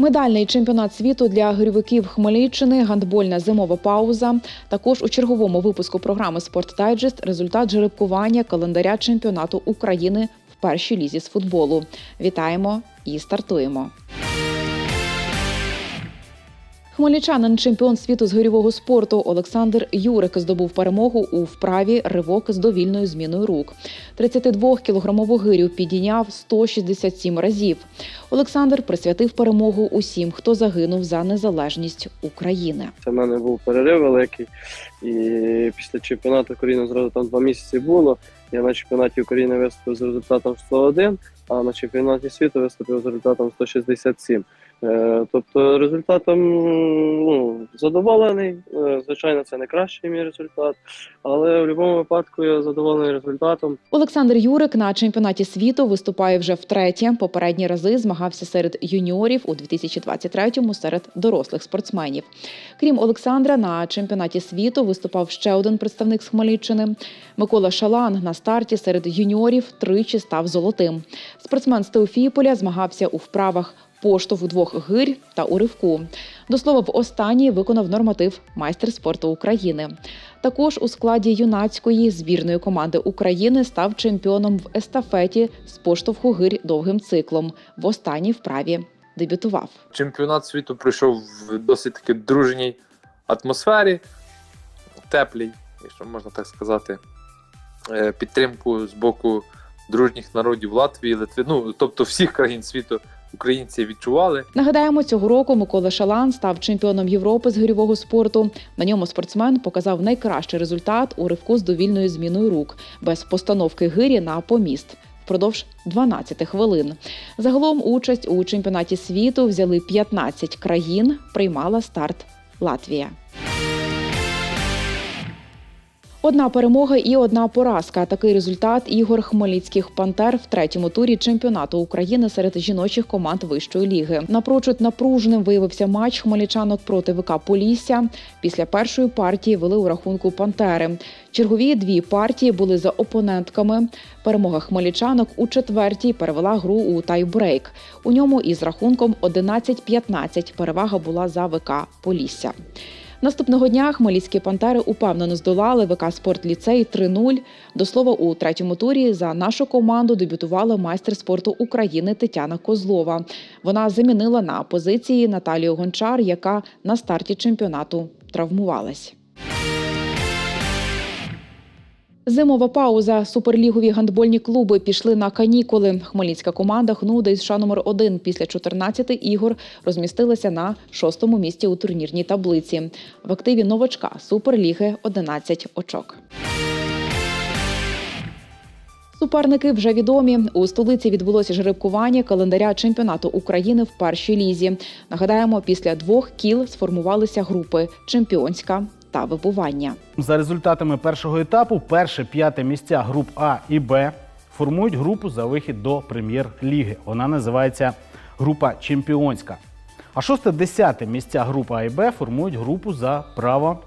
Медальний чемпіонат світу для гривиків Хмельниччини, гандбольна зимова пауза. Також у черговому випуску програми Спорт Дайджест результат жеребкування календаря чемпіонату України в першій лізі з футболу. Вітаємо і стартуємо. Хмельничанин, чемпіон світу з гирьового спорту Олександр Юрик здобув перемогу у вправі ривок з довільною зміною рук. 32-кілограмову гирю підійняв 167 разів. Олександр присвятив перемогу усім, хто загинув за незалежність України. Це в мене був перерив великий, і після чемпіонату України зразу там два місяці було. Я на чемпіонаті України виступив з результатом 101, а на чемпіонаті світу виступив з результатом 167. Е, Тобто результатом ну, задоволений. Е, Звичайно, це не кращий мій результат, але в будь-якому випадку я задоволений результатом. Олександр Юрик на чемпіонаті світу виступає вже втретє. Попередні рази змагався серед юніорів у 2023-му серед дорослих спортсменів. Крім Олександра, на чемпіонаті світу виступав ще один представник з Хмельниччини. Микола Шалан на старті серед юніорів тричі став золотим. Спортсмен з Теофіполя змагався у вправах поштовх двох гирь та у ривку. До слова, в останній виконав норматив майстер спорту України. Також у складі юнацької збірної команди України став чемпіоном в естафеті з поштовху гирь довгим циклом. В останній вправі дебютував. Чемпіонат світу пройшов в досить таки дружній атмосфері, теплій, якщо можна так сказати. Е, Підтримку з боку дружніх народів Латвії, Литви, ну тобто всіх країн світу українці відчували. Нагадаємо, цього року Микола Шалан став чемпіоном Європи з гирьового спорту. На ньому спортсмен показав найкращий результат у ривку з довільною зміною рук без постановки гирі на поміст. Впродовж 12 хвилин. Загалом участь у чемпіонаті світу взяли 15 країн. Приймала старт Латвія. Одна перемога і одна поразка. Такий результат ігор хмельницьких пантер в третьому турі чемпіонату України серед жіночих команд вищої ліги. Напрочуд напруженим виявився матч хмельничанок проти ВК Полісся. Після першої партії вели у рахунку пантери. Чергові дві партії були за опонентками. Перемога хмельничанок у четвертій перевела гру у тайбрейк. У ньому із рахунком 11-15 перевага була за ВК Полісся. Наступного дня хмельницькі пантери упевнено здолали ВК Спорт Ліцей 3-0. До слова, у третьому турі за нашу команду дебютувала майстер спорту України Тетяна Козлова. Вона замінила на позиції Наталію Гончар, яка на старті чемпіонату травмувалась. Зимова пауза. Суперлігові гандбольні клуби пішли на канікули. Хмельницька команда ХНУ США номер 1 після 14 ігор розмістилася на шостому місці у турнірній таблиці. В активі новачка Суперліги 11 очок. Суперники вже відомі. У столиці відбулося жеребкування календаря чемпіонату України в першій лізі. Нагадаємо, після двох кіл сформувалися групи чемпіонська та вибування. За результатами першого етапу, перше п'яте місця груп А і Б формують групу за вихід до прем'єр-ліги. Вона називається група чемпіонська. А шосте десяте місця групи А і Б формують групу за право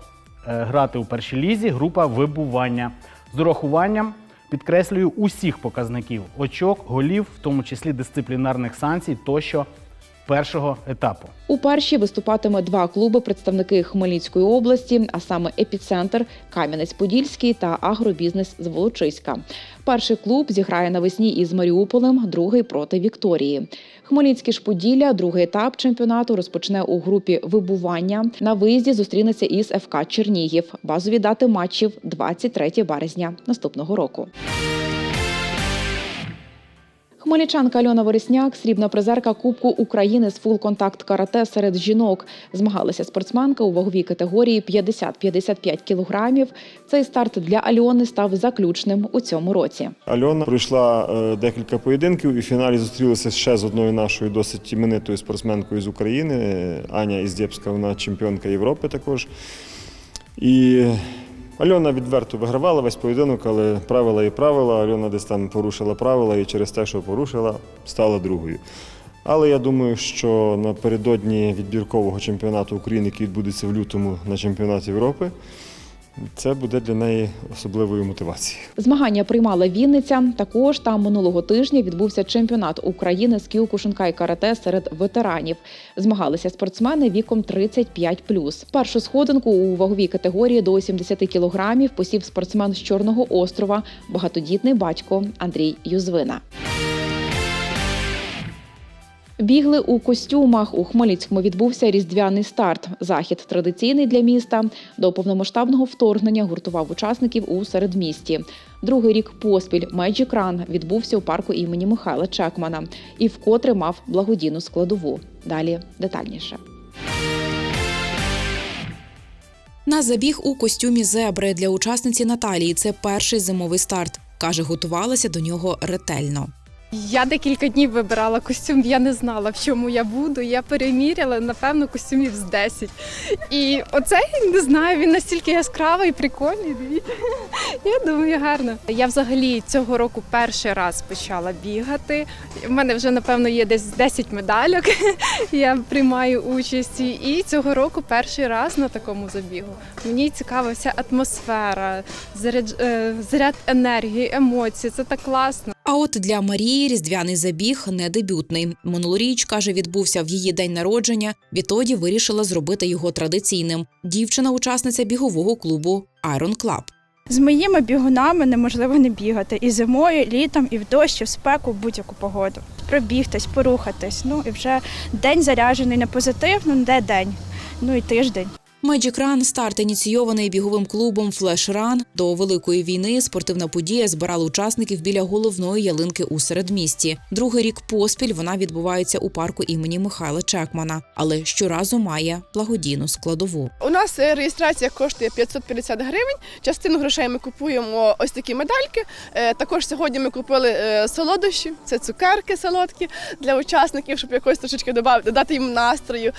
е, грати у першій лізі, група вибування з урахуванням. Підкреслюю усіх показників очок, голів, в тому числі дисциплінарних санкцій тощо першого етапу. У першій виступатиме два клуби представники Хмельницької області, а саме епіцентр Кам'янець-Подільський та агробізнес з Волочиська. Перший клуб зіграє навесні із Маріуполем, другий проти Вікторії. Хмельницький ж Поділля, другий етап чемпіонату розпочне у групі вибування. На виїзді зустрінеться із ФК Чернігів. Базові дати матчів 23 березня наступного року. Хмельничанка Альона Вересняк, срібна призерка Кубку України з фул-контакт карате серед жінок. Змагалася спортсменка у ваговій категорії 50-55 кілограмів. Цей старт для Альони став заключним у цьому році. Альона пройшла е, декілька поєдинків і в фіналі зустрілася ще з одною нашою досить іменитою спортсменкою з України. Аня Іздєпська, вона чемпіонка Європи також. І Альона відверто вигравала весь поєдинок, але правила і правила. Альона десь там порушила правила і через те, що порушила, стала другою. Але я думаю, що напередодні відбіркового чемпіонату України, який відбудеться в лютому на чемпіонаті Європи, це буде для неї особливою мотивацією. Змагання приймала Вінниця. Також там минулого тижня відбувся чемпіонат України з кіокушинкай карате серед ветеранів. Змагалися спортсмени віком 35+. Першу сходинку у ваговій категорії до 70 кілограмів посів спортсмен з Чорного острова, багатодітний батько Андрій Юзвина. Бігли у костюмах. У Хмельницькому відбувся різдвяний старт. Захід традиційний для міста. До повномасштабного вторгнення гуртував учасників у середмісті. Другий рік поспіль Magic Run відбувся у парку імені Михайла Чекмана і вкотре мав благодійну складову. Далі детальніше. На забіг у костюмі зебри для учасниці Наталії це перший зимовий старт. Каже, готувалася до нього ретельно. Я декілька днів вибирала костюм, я не знала, в чому я буду. Я переміряла, напевно, костюмів з 10. І оцей, не знаю, він настільки яскравий прикольний. Я думаю, гарно. Я взагалі цього року перший раз почала бігати. У мене вже, напевно, є десь 10 медальок. Я приймаю участь. І цього року перший раз на такому забігу. Мені цікава вся атмосфера, заряд, е, заряд енергії, емоцій. Це так класно. А от для Марії різдвяний забіг не дебютний. Минулоріч каже, відбувся в її день народження. Відтоді вирішила зробити його традиційним. Дівчина учасниця бігового клубу Iron Club. З моїми бігунами неможливо не бігати і зимою, і літом, і в дощ, і в спеку, в будь-яку погоду. Пробігтись, порухатись. Ну і вже день заряджений на позитив, ну де день, ну і тиждень. Magic Run – старт ініційований біговим клубом Run. До великої війни спортивна подія збирала учасників біля головної ялинки у середмісті. Другий рік поспіль вона відбувається у парку імені Михайла Чекмана, але щоразу має благодійну складову. У нас е, реєстрація коштує 550 гривень. Частину грошей ми купуємо ось такі медальки. Е, Також сьогодні ми купили е, солодощі, це цукерки солодкі для учасників, щоб якось трошечки додати їм настрою.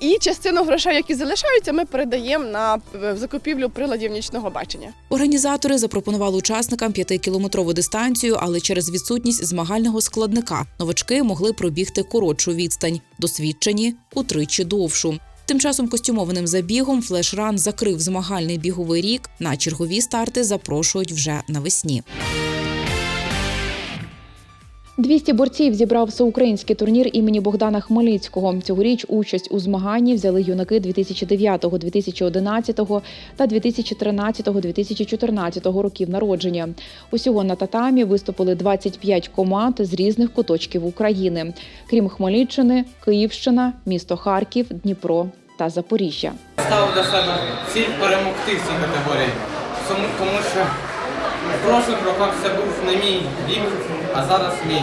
І частину грошей, які залишаються, ми передаємо на е, закупівлю приладів нічного бачення. Організатори запропонували учасникам п'ятикілометрову дистанцію, але через відсутність змагального складника новачки могли пробігти коротшу відстань, досвідчені утричі довшу. Тим часом костюмованим забігом флеш-ран закрив змагальний біговий рік. На чергові старти запрошують вже навесні. 200 борців зібрав всеукраїнський турнір імені Богдана Хмельницького. Цьогоріч участь у змаганні взяли юнаки 2009, 2011 та 2013-2014 років народження. Усього на татамі виступили 25 команд з різних куточків України, крім Хмельниччини, Київщина, місто Харків, Дніпро та Запоріжжя. Ставив для себе ціль перемогти в цій категорії. Тому, що в прошлих роках це був не мій вік, а зараз ні.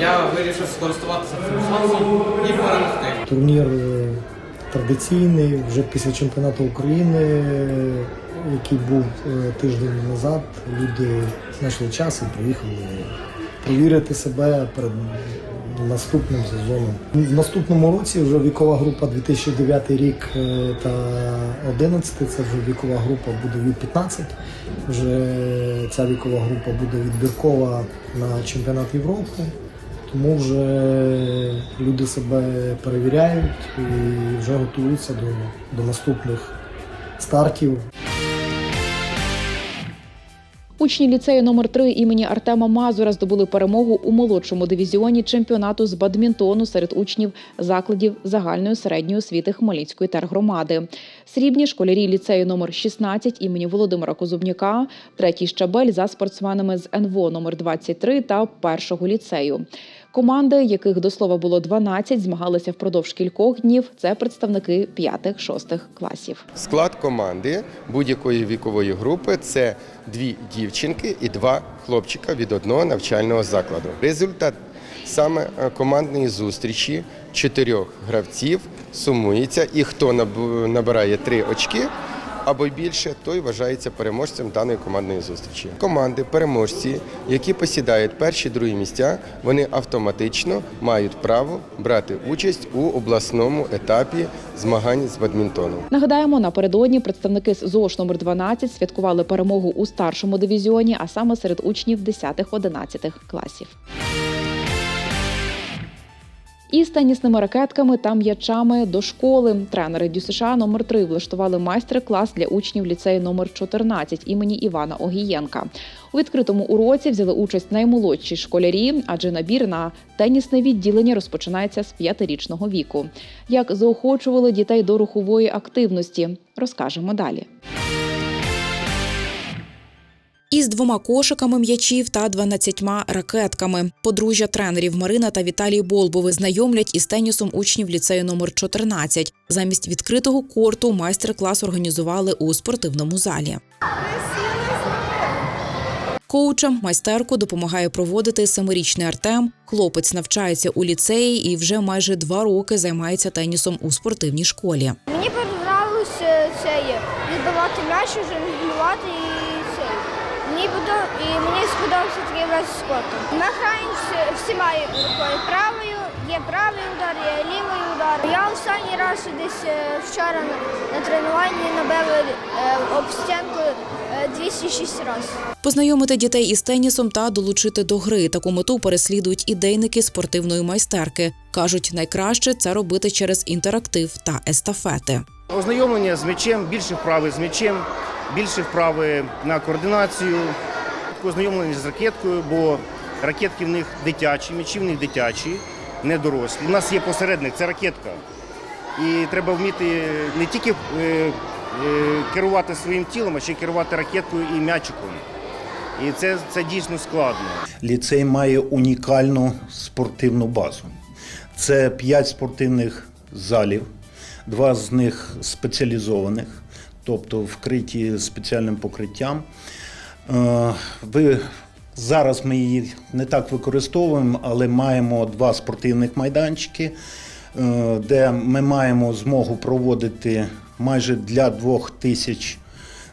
Я вирішив скористуватися цим шансом і перемогти. Турнір е, традиційний вже після чемпіонату України, який був е, тиждень назад. Люди знайшли час і приїхали перевірити себе перед наступним сезоном. В наступному році вже вікова група 2009 рік е, та 11, це вже вікова група буде від 15. Вже ця вікова група буде відбіркова на чемпіонат Європи. Тому вже люди себе перевіряють і вже готуються до, до наступних стартів. Учні ліцею номер 3 імені Артема Мазура здобули перемогу у молодшому дивізіоні чемпіонату з бадмінтону серед учнів закладів загальної середньої освіти Хмельницької тергромади. Срібні школярі ліцею номер 16 імені Володимира Козубняка, третій щабель за спортсменами з НВО номер 23 та першого ліцею. Команди, яких до слова було 12, змагалися впродовж кількох днів. Це представники 5-6 класів. Склад команди будь-якої вікової групи це дві дівчинки і два хлопчика від одного навчального закладу. Результат саме е, командної зустрічі чотирьох гравців сумується, і хто набирає три очки. Або більше, той вважається переможцем даної командної зустрічі. Команди, переможці, які посідають перші другі місця, вони автоматично мають право брати участь у обласному етапі змагань з бадмінтону. Нагадаємо, напередодні представники з ЗОШ номер 12 святкували перемогу у старшому дивізіоні, а саме серед учнів 10-11 класів. І з тенісними ракетками та м'ячами до школи тренери ДЮСШ номер 3 влаштували майстер-клас для учнів ліцею номер 14 імені Івана Огієнка. У відкритому уроці взяли участь наймолодші школярі, адже набір на тенісне відділення розпочинається з п'ятирічного віку. Як заохочували дітей до рухової активності, розкажемо далі. Із двома кошиками м'ячів та 12 ракетками. Подружжя тренерів Марина та Віталій Болбови знайомлять із тенісом учнів ліцею номер 14. Замість відкритого корту майстер-клас організували у спортивному залі. Коучам майстерку допомагає проводити семирічний Артем. Хлопець навчається у ліцеї і вже майже два роки займається тенісом у спортивній школі. Мені подобалося це є, відбивати м'яч, це. Мені і мені сподобався такий вид спорту. Граємо всіма рукою. Правою є правий удар, є лівий удар. Я останній раз десь е, вчора на, тренуванні набив е, об стінку е, 206 разів. Познайомити дітей із тенісом та долучити до гри. Таку мету переслідують ідейники спортивної майстерки. кажуть, найкраще це робити через інтерактив та естафети. Ознайомлення з м'ячем, більше вправи з м'ячем, більше вправи на координацію, ознайомлення з ракеткою, бо ракетки в них дитячі, м'ячі в них дитячі, не дорослі. У нас є посередник, це ракетка. І треба вміти не тільки е, е, керувати своїм тілом, а ще й керувати ракеткою і м'ячиком. І це, це дійсно складно. Ліцей має унікальну спортивну базу. Це п'ять спортивних залів, два з них спеціалізованих, тобто вкриті спеціальним покриттям. Е, Ви зараз ми її не так використовуємо, але маємо два спортивних майданчики, е, де ми маємо змогу проводити майже для двох тисяч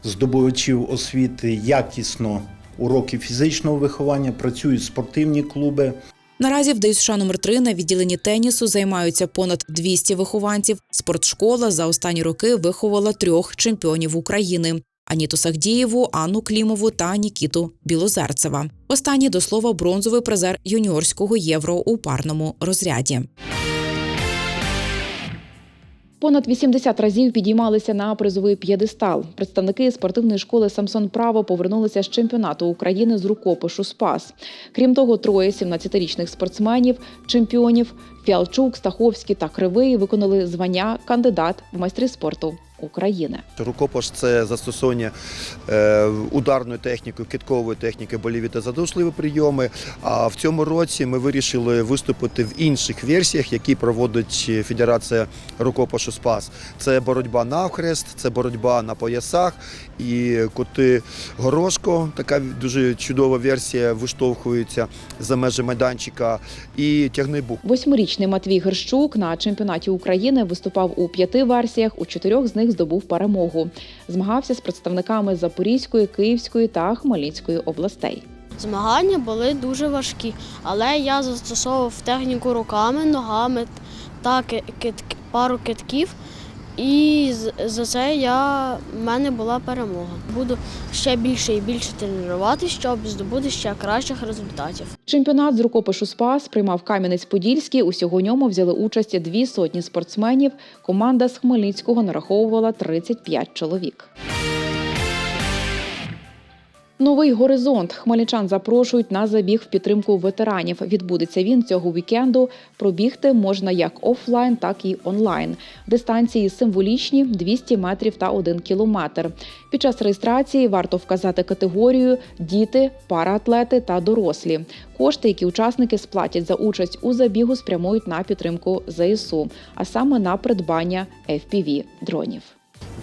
здобувачів освіти якісно уроки фізичного виховання, працюють спортивні клуби. Наразі в ДЮСШ номер 3 на відділенні тенісу займаються понад 200 вихованців. Спортшкола за останні роки виховала трьох чемпіонів України: Аніту Сахдієву, Анну Клімову та Нікіту Білозерцева. Останній до слова бронзовий призер юніорського євро у парному розряді. Понад 80 разів підіймалися на призовий п'єдестал. Представники спортивної школи Самсон Право повернулися з чемпіонату України з рукопишу Спас. Крім того, троє 17-річних спортсменів, чемпіонів Фіалчук, Стаховський та Кривий виконали звання кандидат в майстри спорту України. Рукопаш це застосування е, ударної техніки, киткової техніки, боліві та задушливі прийоми. А в цьому році ми вирішили виступити в інших версіях, які проводить Федерація рукопашу Спас. Це боротьба навхрест, це боротьба на поясах і коти горошко. Така дуже чудова версія виштовхується за межі майданчика. І тягни бук. Восьмирічний Матвій Герщук на чемпіонаті України виступав у п'яти версіях. У чотирьох з них здобув перемогу. Змагався з представниками Запорізької, Київської та Хмельницької областей. Змагання були дуже важкі, але я застосовував техніку руками, ногами та ки- кит- пару китків. І за це я, в мене була перемога. Буду ще більше і більше тренуватися, щоб здобути ще кращих результатів. Чемпіонат з рукопишу Спас приймав Кам'янець-Подільський. Усього ньому взяли участь дві сотні спортсменів. Команда з Хмельницького нараховувала 35 чоловік. Новий горизонт хмельничан запрошують на забіг в підтримку ветеранів. Відбудеться він цього вікенду. Пробігти можна як офлайн, так і онлайн. Дистанції символічні 200 метрів та 1 кілометр. Під час реєстрації варто вказати категорію діти, параатлети та дорослі. Кошти, які учасники сплатять за участь у забігу, спрямують на підтримку ЗСУ, а саме на придбання fpv дронів.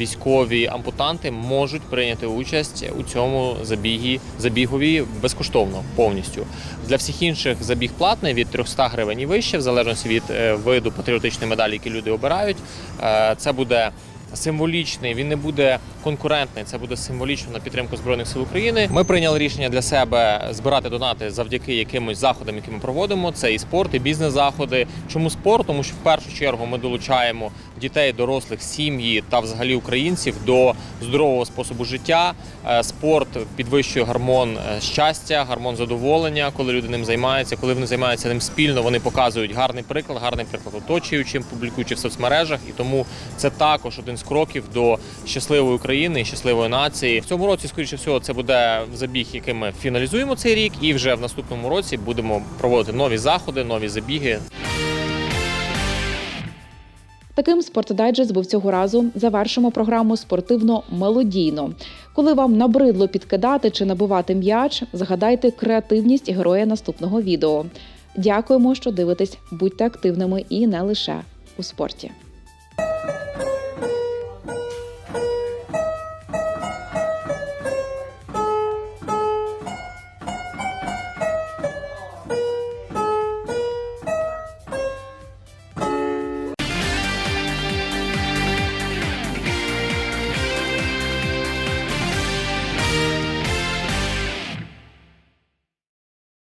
Військові ампутанти можуть прийняти участь у цьому забігі, забігові безкоштовно повністю. Для всіх інших забіг платний від 300 гривень і вище, в залежності від е, виду патріотичної медалі, які люди обирають. Е, Це буде символічний, він не буде конкурентний. Це буде символічно на підтримку збройних сил України. Ми прийняли рішення для себе збирати донати завдяки якимось заходам, які ми проводимо. Це і спорт, і бізнес-заходи. Чому спорт? Тому що в першу чергу ми долучаємо дітей, дорослих, сім'ї та взагалі українців до здорового способу життя. Е, Спорт підвищує гормон е, щастя, гормон задоволення, коли люди ним займаються. Коли вони займаються ним спільно, вони показують гарний приклад, гарний приклад оточуючим, публікуючи в соцмережах. І тому це також один з кроків до щасливої України і щасливої нації. В цьому році, скоріше всього, це буде забіг, який ми фіналізуємо цей рік, і вже в наступному році будемо проводити нові заходи, нові забіги. Таким спортдайджест був цього разу. Завершимо програму спортивно-мелодійно. Коли вам набридло підкидати чи набивати м'яч, згадайте креативність героя наступного відео. Дякуємо, що дивитесь. Будьте активними і не лише у спорті.